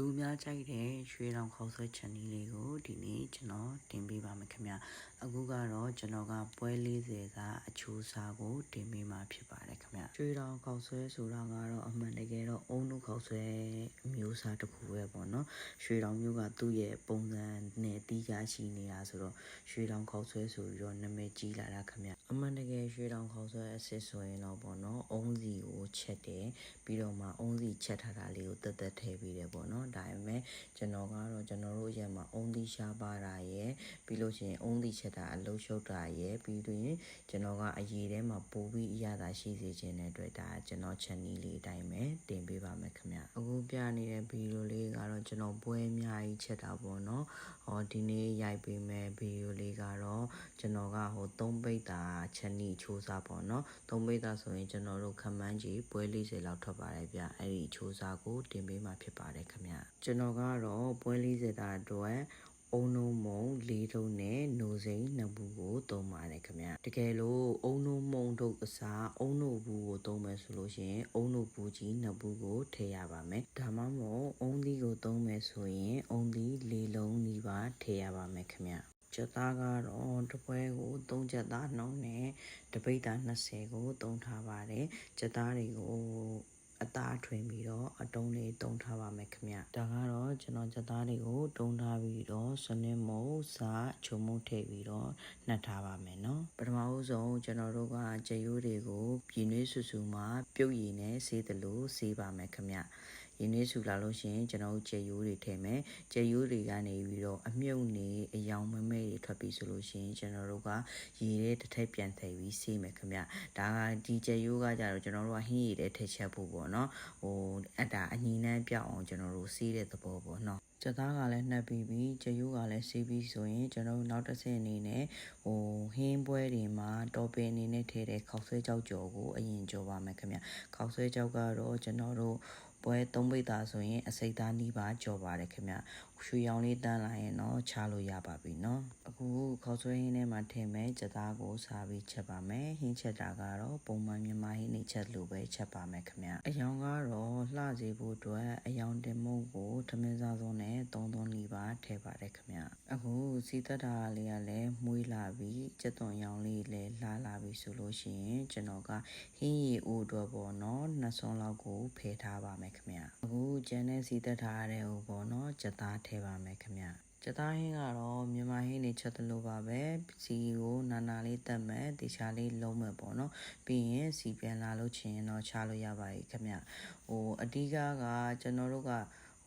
လူအများကြိုက်တဲ့ရွှေတောင်ခေါက်ဆွဲချန်နီလေးကိုဒီနေ့ကျွန်တော်တင်ပေးပါမယ်ခင်ဗျအခုကတော့ကျွန်တော်ကပွဲ40စာအချိုးစာကိုတင်ပေးမှာဖြစ်ပါတယ်ခင်ဗျရွှေတောင်ခေါက်ဆွဲဆိုတာကတော့အမှန်တကယ်တော့အုံနုခေါက်ဆွဲအမျိုးအစားတစ်ခုပဲပေါ့နော်ရွှေတောင်မျိုးကသူ့ရဲ့ပုံစံနဲ့တီးကြရှိနေတာဆိုတော့ရွှေတောင်ခေါက်ဆွဲဆိုပြီးတော့နာမည်ကြီးလာတာခင်ဗျအမှန်တကယ်ရွှေတောင်ခေါက်ဆွဲအစ်စ်ဆိုရင်တော့ပေါ့နော်အုံးစီကိုချက်တယ်ပြီးတော့မှအုံးစီချက်ထားတာလေးကိုတက်တက်ထည့်ပြီးတယ်ပေါ့နော်ဒါပေမဲ့ကျွန်တော်ကတော့ကျွန်တော်တို့ရဲ့မှာအုံးသီးရှားပါတာရယ်ပြီးလို့ရှိရင်အုံးသီးချက်တာအလုံးရှုပ်တာရယ်ပြီးတော့ရင်ကျွန်တော်ကအရေးထဲမှာပိုးပြီးအရသာရှိစေခြင်းတဲ့အတွက်ဒါကျွန်တော် channel လေးအတိုင်းပဲတင်ပေးပါမယ်ခင်ဗျအခုပြနေတဲ့ဗီဒီယိုလေးကတော့ကျွန်တော်ပွဲအများကြီးချက်တာပေါ့နော်ဟောဒီနေ့ရိုက်ပေးမယ်ဗီဒီယိုလေးကတော့ကျွန်တော်ကဟို၃ပိတ်တာ channel ချိုးစားပေါ့နော်၃ပိတ်တာဆိုရင်ကျွန်တော်တို့ခမန်းကြီးပွဲ40လောက်ထွက်ပါတယ်ဗျအဲ့ဒီချိုးစားကိုတင်ပေးမှာဖြစ်ပါတယ်ခင်ဗျကျွန်တော်ကတော့ပွဲ40တာအတွက်အုံနုံမုံလေးထုံးနဲ့နိုစိန်နှစ်ဘူးကိုသုံးပါတယ်ခင်ဗျတကယ်လို့အုံနုံမုံတို့အစားအုံနုဘူးကိုသုံးမယ်ဆိုလို့ရှိရင်အုံနုဘူးကြီးနှစ်ဘူးကိုထည့်ရပါမယ်ဒါမှမဟုတ်အုံသီးကိုသုံးမယ်ဆိုရင်အုံသီးလေးလုံးနီးပါးထည့်ရပါမယ်ခင်ဗျချက်သားကတော့တပွဲကို3ချက်သားနှုံးနဲ့တပိတ်သား20ကိုသုံးထားပါတယ်ချက်သားတွေကို အသားထွင်ပြီးတော့အတုံးလေးတုံးထားပါမယ်ခင်ဗျဒါကတော့ကျွန်တော်ချက်သားတွေကိုတုံးထားပြီးတော့စနစ်မုံစားချုံမုံထည့်ပြီးတော့နှက်ထားပါမယ်နော်ပထမဦးဆုံးကျွန်တော်တို့ကကြရိုးတွေကိုပြင်းနှွေးဆူဆူမှပြုတ်ရည်နဲ့ဆေးတယ်လို့ဆေးပါမယ်ခင်ဗျ ရင်းနှီးဆူလာလို့ရှိရင်ကျွန်တော်တို့ကြက်ရိုးတွေထည့်မယ်ကြက်ရိုးတွေကနေပြီးတော့အမြုပ်နေအယောင်မမဲတွေထွက်ပြီးဆိုလို့ရှိရင်ကျွန်တော်တို့ကရေထဲတစ်ထည့်ပြန်ထည့်ပြီးဆေးမယ်ခင်ဗျဒါကဒီကြက်ရိုးကကြတော့ကျွန်တော်တို့ကဟင်းရည်ထဲထည့်ချက်ဖို့ပေါ့နော်ဟိုအတာအညီနှမ်းပြောက်အောင်ကျွန်တော်တို့ဆေးတဲ့သဘောပေါ့နော်ကျသားကလည်းနှက်ပြီးပြီးကျရိုးကလည်းဆေးပြီးဆိုရင်ကျွန်တော်တို့နောက်တစ်ဆင့်အနေနဲ့ဟိုဟင်းပွဲတွေမှာတော်ပင်အနေနဲ့ထည့်တဲ့ခောက်ဆွဲကြောက်ကြော်ကိုအရင်ကြော်ပါမယ်ခင်ဗျခောက်ဆွဲကြောက်ကတော့ကျွန်တော်တို့ပွဲသုံးပိတ်သားဆိုရင်အစိတ်သားနီးပါကြော်ပါတယ်ခင်ဗျ ရွှေရောင်လေးတန်းလာရင်တော့ချလို့ရပါပြီเนาะအခုခေါက်ဆွဲဟင်းထဲမှာထည့်မယ်ကြသားကိုစားပြီးချက်ပါမယ်ဟင်းချက်တာကတော့ပုံမှန်မြန်မာဟင်းနေချက်လိုပဲချက်ပါမယ်ခင်ဗျအယောင်ကတော့လှစေဖို့အတွက်အယောင်တင်မုတ်ကိုထမင်းစားစုံနဲ့သုံးသုံးနီးပါထည့်ပါတယ်ခင်ဗျအခုစီသက်တာလေးကလည်းမွေးလာပြီးကြက်သွန်ရောင်လေးလည်းလှလာပြီဆိုလို့ရှိရင်ကျွန်တော်ကဟင်းရီအိုးအတွက်ပေါ့နော်နှစ်စွန်းလောက်ကိုဖယ်ထားပါမယ်ခင်ဗျအခုကျန်တဲ့စီသက်ထားတဲ့ဟိုပေါ့နော်ကြက်သား ထည့်ပါမယ်ခင်ဗျကျသားဟင်းကတော့မြန်မာဟင်းနေချက်တလို့ပါပဲစီကိုနာနာလေးတက်မယ်တေချာလေးလုံးမယ်ပေါ့နော်ပြီးရင်စီပြန်လာလို့ချင်ရင်တော့ချလို့ရပါပြီခင်ဗျဟိုအဓိကကကျွန်တော်တို့က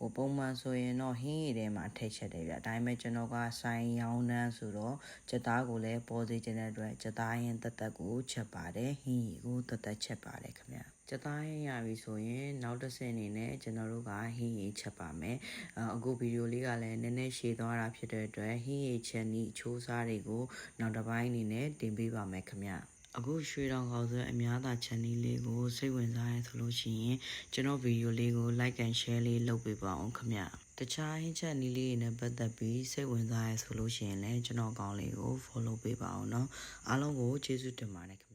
ဟိုပုံမှန်ဆိုရင်တော့ဟင်းရည်ထဲမှာထည့်ချက်တယ်ဗျ။ဒါပေမဲ့ကျွန်တော်ကဆိုင်ရောင်းနှန်းဆိုတော့ချက်သားကိုလည်းပေါ်စေခြင်းတဲ့အတွက်ချက်သားရင်တက်တက်ကိုချက်ပါတယ်။ဟင်းရည်ကိုတက်တက်ချက်ပါတယ်ခင်ဗျ။ချက်သားရင်ရပြီဆိုရင်နောက်တစ်ဆင့်အနေနဲ့ကျွန်တော်တို့ကဟင်းရည်ချက်ပါမယ်။အခုဗီဒီယိုလေးကလည်းနည်းနည်းရှည်သွားတာဖြစ်တဲ့အတွက်ဟင်းရည်ချက်နီးအချိုးစားတွေကိုနောက်တစ်ပိုင်းအနေနဲ့တင်ပေးပါမယ်ခင်ဗျ။ အခုရွှေတောင်ခေါက်ဆွဲအများသာ channel လေးကိုစိတ်ဝင်စားရဆိုလို့ရှိရင်ကျွန်တော်ဗီဒီယိုလေးကို like and share လေးလုပ်ပေးပါအောင်ခင်ဗျတခြားဟင်းချက်နီးလေးတွေနဲ့ပတ်သက်ပြီးစိတ်ဝင်စားရဆိုလို့ရှိရင်လည်းကျွန်တော်အကောင့်လေးကို follow ပေးပါအောင်เนาะအားလုံးကိုကျေးဇူးတင်ပါတယ်